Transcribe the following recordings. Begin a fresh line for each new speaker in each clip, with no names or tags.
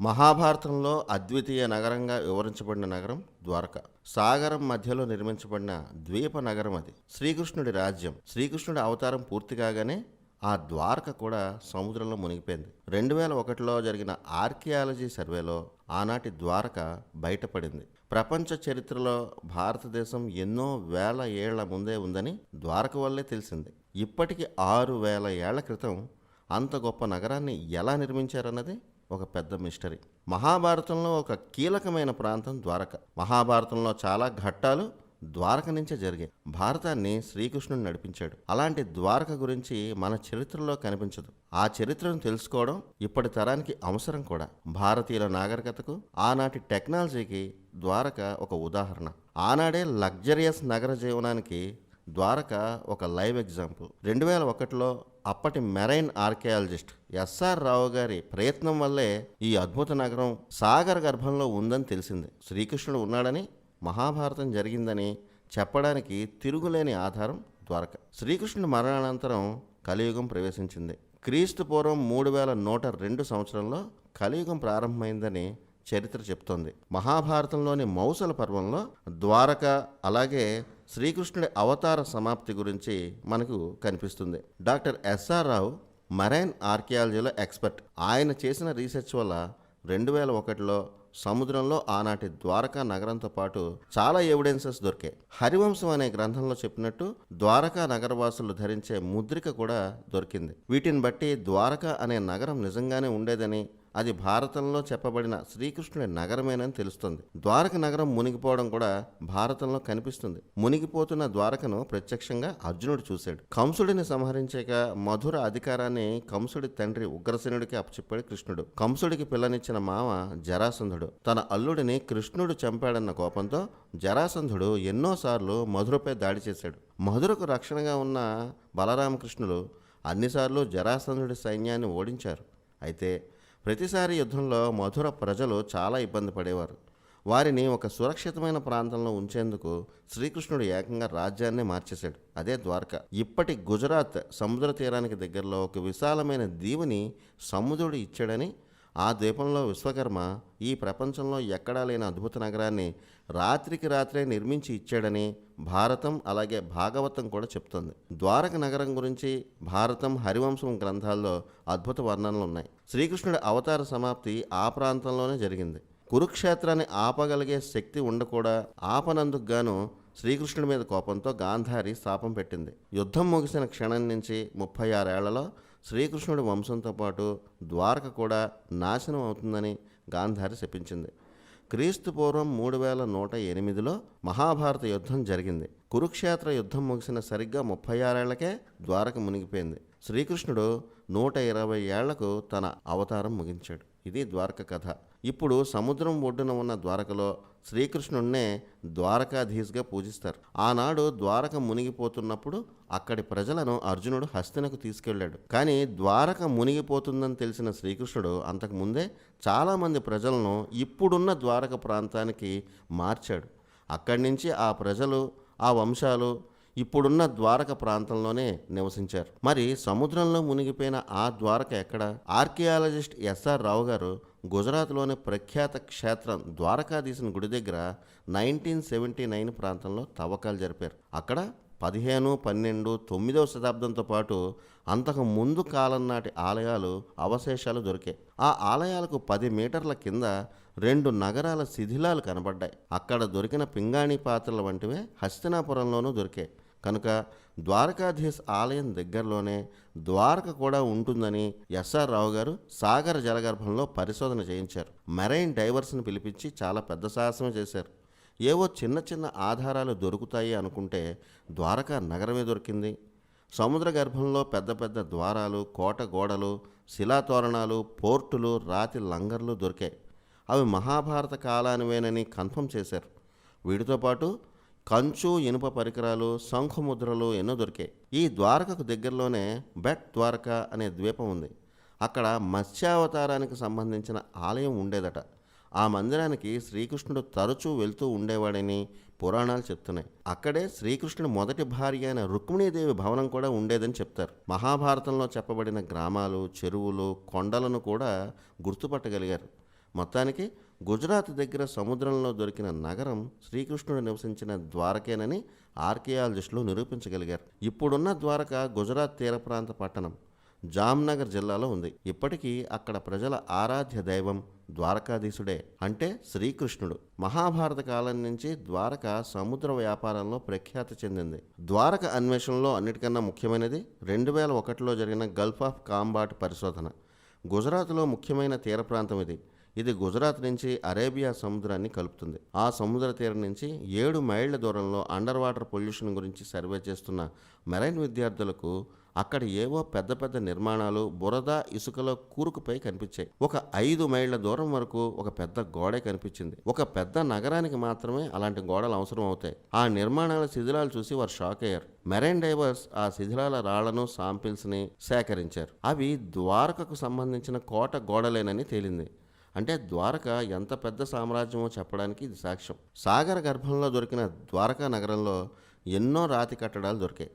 మహాభారతంలో అద్వితీయ నగరంగా వివరించబడిన నగరం ద్వారక. సాగరం మధ్యలో నిర్మించబడిన ద్వీప నగరం అది. శ్రీకృష్ణుడి రాజ్యం. శ్రీకృష్ణుడి అవతారం పూర్తి కాగానే ఆ ద్వారక కూడా సముద్రంలో మునిగిపోయింది. రెండు వేల ఒకటిలో జరిగిన ఆర్కియాలజీ సర్వేలో ఆనాటి ద్వారక బయటపడింది. ప్రపంచ చరిత్రలో భారతదేశం ఎన్నో వేల ఏళ్ళ ముందే ఉందని ద్వారక వల్లే తెలిసింది. ఇప్పటికి ఆరు వేల ఏళ్ళ క్రితం అంత గొప్ప నగరాన్ని ఎలా నిర్మించారన్నది ఒక పెద్ద మిస్టరీ. మహాభారతంలో ఒక కీలకమైన ప్రాంతం ద్వారక. మహాభారతంలో చాలా ఘట్టాలు ద్వారక నుంచే జరిగాయి. భారతాన్ని శ్రీకృష్ణుడు నడిపించాడు. అలాంటి ద్వారక గురించి మన చరిత్రలో కనిపించదు. ఆ చరిత్రను తెలుసుకోవడం ఇప్పటి తరానికి అవసరం కూడా. భారతీయుల నాగరికతకు ఆనాటి టెక్నాలజీకి ద్వారక ఒక ఉదాహరణ. ఆనాడే లగ్జరియస్ నగర జీవనానికి ద్వారక ఒక లైవ్ ఎగ్జాంపుల్. రెండు వేల ఒకటిలో అప్పటి మెరైన్ ఆర్కియాలజిస్ట్ ఎస్ఆర్ రావు గారి ప్రయత్నం వల్లే ఈ అద్భుత నగరం సాగర గర్భంలో ఉందని తెలిసింది. శ్రీకృష్ణుడు ఉన్నాడని మహాభారతం జరిగిందని చెప్పడానికి తిరుగులేని ఆధారం ద్వారక. శ్రీకృష్ణుడు మరణానంతరం కలియుగం ప్రవేశించింది. క్రీస్తు పూర్వం మూడు వేల నూట రెండు సంవత్సరంలో కలియుగం ప్రారంభమైందని చరిత్ర చెప్తోంది. మహాభారతంలోని మౌసల పర్వంలో ద్వారక అలాగే శ్రీకృష్ణుడి అవతార సమాప్తి గురించి మనకు కనిపిస్తుంది. Doctor S R Rao marine ఆర్కియాలజీలో expert. ఆయన చేసిన రీసెర్చ్ వల్ల రెండు వేల ఒకటిలో సముద్రంలో ఆనాటి ద్వారకా నగరంతో పాటు చాలా ఎవిడెన్సెస్ దొరికాయి. హరివంశం అనే గ్రంథంలో చెప్పినట్టు ద్వారకా నగరవాసులు ధరించే ముద్రిక కూడా దొరికింది. వీటిని బట్టి ద్వారకా అనే నగరం నిజంగానే ఉండేదని అది భారతంలో చెప్పబడిన శ్రీకృష్ణుడి నగరమేనని తెలుస్తుంది. ద్వారక నగరం మునిగిపోవడం కూడా భారతంలో కనిపిస్తుంది. మునిగిపోతున్న ద్వారకను ప్రత్యక్షంగా అర్జునుడు చూశాడు. కంసుడిని సంహరించాక మధుర అధికారాన్ని కంసుడి తండ్రి ఉగ్రసేనుడికి అప్పచెప్పాడు కృష్ణుడు. కంసుడికి పిల్లనిచ్చిన మామ జరాసంధుడు. తన అల్లుడిని కృష్ణుడు చంపాడన్న కోపంతో జరాసంధుడు ఎన్నోసార్లు మధురపై దాడి చేశాడు. మధురకు రక్షణగా ఉన్న బలరామకృష్ణులు అన్నిసార్లు జరాసంధుడి సైన్యాన్ని ఓడించారు. అయితే ప్రతిసారి యుద్ధంలో మధుర ప్రజలు చాలా ఇబ్బంది పడేవారు. వారిని ఒక సురక్షితమైన ప్రాంతంలో ఉంచేందుకు శ్రీకృష్ణుడు ఏకంగా రాజ్యాన్ని మార్చేశాడు. అదే ద్వారక. ఇప్పటి గుజరాత్ సముద్ర తీరానికి దగ్గరలో ఒక విశాలమైన దీవుని సముద్రుడు ఇచ్చాడని ఆ ద్వీపంలో విశ్వకర్మ ఈ ప్రపంచంలో ఎక్కడా లేని అద్భుత నగరాన్ని రాత్రికి రాత్రే నిర్మించి ఇచ్చాడని భారతం అలాగే భాగవతం కూడా చెప్తుంది. ద్వారక నగరం గురించి భారతం హరివంశం గ్రంథాల్లో అద్భుత వర్ణనలు ఉన్నాయి. శ్రీకృష్ణుడి అవతార సమాప్తి ఆ ప్రాంతంలోనే జరిగింది. కురుక్షేత్రాన్ని ఆపగలిగే శక్తి ఉండకూడా ఆపనందుకు గాను శ్రీకృష్ణుడి మీద కోపంతో గాంధారి శాపం పెట్టింది. యుద్ధం ముగిసిన క్షణం నుంచి ముప్పై ఆరేళ్ళలో శ్రీకృష్ణుడి వంశంతో పాటు ద్వారక కూడా నాశనం అవుతుందని గాంధారి శపించింది. క్రీస్తు పూర్వం మూడు వేల నూట ఎనిమిదిలో మహాభారత యుద్ధం జరిగింది. కురుక్షేత్ర యుద్ధం ముగిసిన సరిగ్గా ముప్పై ఆరేళ్ళకే ద్వారక మునిగిపోయింది. శ్రీకృష్ణుడు నూట ఇరవై ఏళ్ళకు తన అవతారం ముగించాడు. ఇది ద్వారక కథ. ఇప్పుడు సముద్రం ఒడ్డున ఉన్న ద్వారకలో శ్రీకృష్ణుడినే ద్వారకాధీశ్గా పూజిస్తారు. ఆనాడు ద్వారక మునిగిపోతున్నప్పుడు అక్కడి ప్రజలను అర్జునుడు హస్తినకు తీసుకెళ్ళాడు. కానీ ద్వారక మునిగిపోతుందని తెలిసిన శ్రీకృష్ణుడు అంతకు ముందే చాలామంది ప్రజలను ఇప్పుడున్న ద్వారక ప్రాంతానికి మార్చాడు. అక్కడి నుంచి ఆ ప్రజలు ఆ వంశాలు ఇప్పుడున్న ద్వారక ప్రాంతంలోనే నివసించారు. మరి సముద్రంలో మునిగిపోయిన ఆ ద్వారక ఎక్కడ? ఆర్కియాలజిస్ట్ ఎస్ఆర్ రావు గారు గుజరాత్లోని ప్రఖ్యాత క్షేత్రం ద్వారకాధీశుని గుడి దగ్గర నైన్టీన్ సెవెంటీ నైన్ ప్రాంతంలో తవ్వకాలు జరిపారు. అక్కడ పదిహేను పన్నెండు తొమ్మిదవ శతాబ్దంతో పాటు అంతకు ముందు కాలం నాటి ఆలయాలు అవశేషాలు దొరికాయి. ఆ ఆలయాలకు పది మీటర్ల కింద రెండు నగరాల శిథిలాలు కనబడ్డాయి. అక్కడ దొరికిన పింగాణి పాత్రల వంటివే హస్తినాపురంలోనూ దొరికాయి. కనుక ద్వారకాధీశ్ ఆలయం దగ్గరలోనే ద్వారక కూడా ఉంటుందని ఎస్ఆర్ రావు గారు సాగర జలగర్భంలో పరిశోధన చేయించారు. మెరైన్ డైవర్స్ని పిలిపించి చాలా పెద్ద సాహసమే చేశారు. ఏవో చిన్న చిన్న ఆధారాలు దొరుకుతాయి అనుకుంటే ద్వారకా నగరమే దొరికింది. సముద్ర గర్భంలో పెద్ద పెద్ద ద్వారాలు కోట గోడలు శిలాతోరణాలు పోర్టులు రాతి లంగర్లు దొరికాయి. అవి మహాభారత కాలానివేనని కన్ఫర్మ్ చేశారు. వీటితో పాటు కంచు ఇనుప పరికరాలు శంఖుముద్రలు ఎన్నో దొరికాయి. ఈ ద్వారకకు దగ్గరలోనే బెట్ ద్వారక అనే ద్వీపం ఉంది. అక్కడ మత్స్యావతారానికి సంబంధించిన ఆలయం ఉండేదట. ఆ మందిరానికి శ్రీకృష్ణుడు తరచూ వెళ్తూ ఉండేవాడని పురాణాలు చెప్తున్నాయి. అక్కడే శ్రీకృష్ణుడి మొదటి భార్య అయిన రుక్మిణీదేవి భవనం కూడా ఉండేదని చెప్తారు. మహాభారతంలో చెప్పబడిన గ్రామాలు చెరువులు కొండలను కూడా గుర్తుపట్టగలిగారు. మొత్తానికి గుజరాత్ దగ్గర సముద్రంలో దొరికిన నగరం శ్రీకృష్ణుడు నివసించిన ద్వారకేనని ఆర్కియాలజిస్టులు నిరూపించగలిగారు. ఇప్పుడున్న ద్వారక గుజరాత్ తీర ప్రాంత పట్టణం జామ్నగర్ జిల్లాలో ఉంది. ఇప్పటికీ అక్కడ ప్రజల ఆరాధ్య దైవం ద్వారకాధీశుడే అంటే శ్రీకృష్ణుడు. మహాభారత కాలం నుంచి ద్వారక సముద్ర వ్యాపారంలో ప్రఖ్యాతి చెందింది. ద్వారక అన్వేషణలో అన్నిటికన్నా ముఖ్యమైనది రెండు వేల ఒకటిలో జరిగిన గల్ఫ్ ఆఫ్ కాంబాట్ పరిశోధన. గుజరాత్లో ముఖ్యమైన తీర ప్రాంతం ఇది. ఇది గుజరాత్ నుంచి అరేబియా సముద్రాన్ని కలుపుతుంది. ఆ సముద్ర తీరం నుంచి ఏడు మైళ్ళ దూరంలో అండర్ వాటర్ పొల్యూషన్ గురించి సర్వే చేస్తున్న మెరైన్ విద్యార్థులకు అక్కడ ఏవో పెద్ద పెద్ద నిర్మాణాలు బురద ఇసుకలో కూరుకుపై కనిపించాయి. ఒక ఐదు మైళ్ళ దూరం వరకు ఒక పెద్ద గోడే కనిపించింది. ఒక పెద్ద నగరానికి మాత్రమే అలాంటి గోడలు అవసరం అవుతాయి. ఆ నిర్మాణాల శిథిలాలు చూసి వారు షాక్ అయ్యారు. మెరైన్ డైవర్స్ ఆ శిథిలాల రాళ్ళను సాంపిల్స్ని సేకరించారు. అవి ద్వారకకు సంబంధించిన కోట గోడలేనని తేలింది. అంటే ద్వారక ఎంత పెద్ద సామ్రాజ్యమో చెప్పడానికి ఇది సాక్ష్యం. సాగర గర్భంలో దొరికిన ద్వారకా నగరంలో ఎన్నో రాతి కట్టడాలు దొరికాయి.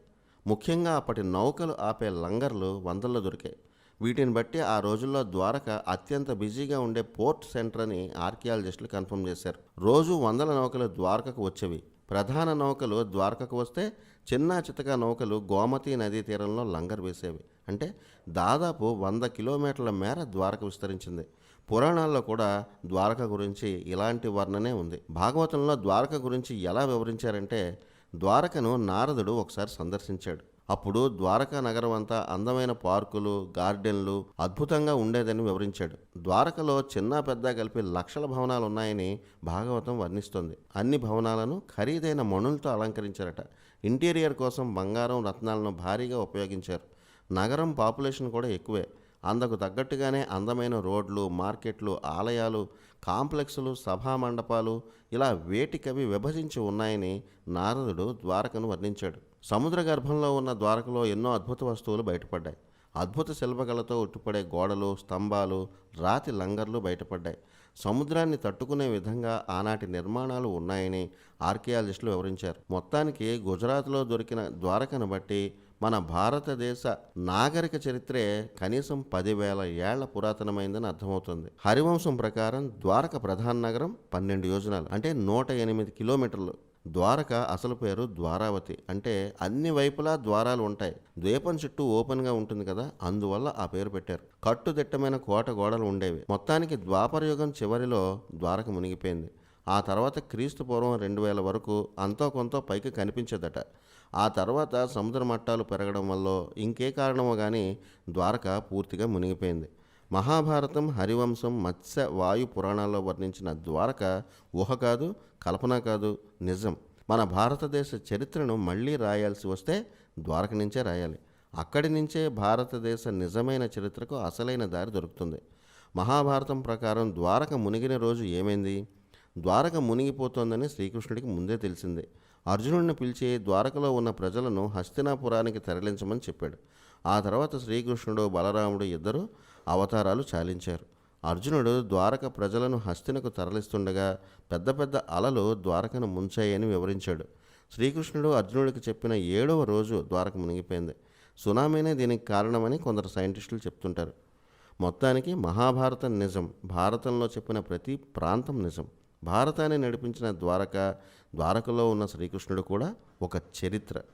ముఖ్యంగా అప్పటి నౌకలు ఆపే లంగర్లు వందల్లో దొరికాయి. వీటిని బట్టి ఆ రోజుల్లో ద్వారక అత్యంత బిజీగా ఉండే పోర్ట్ సెంటర్ అని ఆర్కియాలజిస్టులు కన్ఫర్మ్ చేశారు. రోజు వందల నౌకలు ద్వారకకు వచ్చేవి. ప్రధాన నౌకలు ద్వారకకు వస్తే చిన్న చితక నౌకలు గోమతి నదీ తీరంలో లంగర్ వేసేవి. అంటే దాదాపు వంద కిలోమీటర్ల మేర ద్వారక విస్తరించింది. పురాణాల్లో కూడా ద్వారక గురించి ఇలాంటి వర్ణనే ఉంది. భాగవతంలో ద్వారక గురించి ఎలా వివరించారంటే ద్వారకను నారదుడు ఒకసారి సందర్శించాడు. అప్పుడు ద్వారకా నగరం అంతా అందమైన పార్కులు గార్డెన్లు అద్భుతంగా ఉండేదని వివరించాడు. ద్వారకలో చిన్న పెద్ద కలిపి లక్షల భవనాలు ఉన్నాయని భాగవతం వర్ణిస్తుంది. అన్ని భవనాలను ఖరీదైన మణులతో అలంకరించారట. ఇంటీరియర్ కోసం బంగారం రత్నాలను భారీగా ఉపయోగించారు. నగరం పాపులేషన్ కూడా ఎక్కువే. అందుకు తగ్గట్టుగానే అందమైన రోడ్లు మార్కెట్లు ఆలయాలు కాంప్లెక్సులు సభా మండపాలు ఇలా వేటికవి విభజించి ఉన్నాయని నారదుడు ద్వారకను వర్ణించాడు. సముద్ర గర్భంలో ఉన్న ద్వారకలో ఎన్నో అద్భుత వస్తువులు బయటపడ్డాయి. అద్భుత శిల్పకళతో ఉట్టిపడే గోడలు స్తంభాలు రాతి లంగర్లు బయటపడ్డాయి. సముద్రాన్ని తట్టుకునే విధంగా ఆనాటి నిర్మాణాలు ఉన్నాయని ఆర్కియాలజిస్టులు వివరించారు. మొత్తానికి గుజరాత్లో దొరికిన ద్వారకను బట్టి మన భారతదేశ నాగరిక చరిత్రే కనీసం పదివేల ఏళ్ళ పురాతనమైందని అర్థమవుతుంది. హరివంశం ప్రకారం ద్వారక ప్రధాన నగరం పన్నెండు యోజనాలు అంటే నూట ఎనిమిది కిలోమీటర్లు. ద్వారక అసలు పేరు ద్వారావతి అంటే అన్ని వైపులా ద్వారాలు ఉంటాయి. ద్వీపం చుట్టూ ఓపెన్గా ఉంటుంది కదా అందువల్ల ఆ పేరు పెట్టారు. కట్టుదిట్టమైన కోట గోడలు ఉండేవి. మొత్తానికి ద్వాపరయుగం చివరిలో ద్వారక మునిగిపోయింది. ఆ తర్వాత క్రీస్తు పూర్వం రెండు వేల వరకు అంతో కొంత పైకి కనిపించేదట. ఆ తర్వాత సముద్ర మట్టాలు పెరగడం వల్ల ఇంకే కారణమో కానీ ద్వారక పూర్తిగా మునిగిపోయింది. మహాభారతం హరివంశం మత్స్య వాయు పురాణాల్లో వర్ణించిన ద్వారక ఊహ కాదు కల్పన కాదు నిజం. మన భారతదేశ చరిత్రను మళ్ళీ రాయాల్సి వస్తే ద్వారక నుంచే రాయాలి. అక్కడి నుంచే భారతదేశ నిజమైన చరిత్రకు అసలైన దారి దొరుకుతుంది. మహాభారతం ప్రకారం ద్వారక మునిగిన రోజు ఏమైంది? ద్వారక మునిగిపోతోందని శ్రీకృష్ణుడికి ముందే తెలిసింది. అర్జునుడిని పిలిచి ద్వారకలో ఉన్న ప్రజలను హస్తినాపురానికి తరలించమని చెప్పాడు. ఆ తర్వాత శ్రీకృష్ణుడు బలరాముడు ఇద్దరు అవతారాలు చాలించారు. అర్జునుడు ద్వారక ప్రజలను హస్తినకు తరలిస్తుండగా పెద్ద పెద్ద అలలు ద్వారకను ముంచాయని వివరించాడు. శ్రీకృష్ణుడు అర్జునుడికి చెప్పిన ఏడవ రోజు ద్వారక మునిగిపోయింది. సునామీనే దీనికి కారణమని కొందరు సైంటిస్టులు చెప్తుంటారు. మొత్తానికి మహాభారతం నిజం. భారతంలో చెప్పిన ప్రతి ప్రాంతం నిజం. భారతాన్ని నడిపించిన ద్వారక ద్వారకలో ఉన్న శ్రీకృష్ణుడు కూడా ఒక చరిత్ర.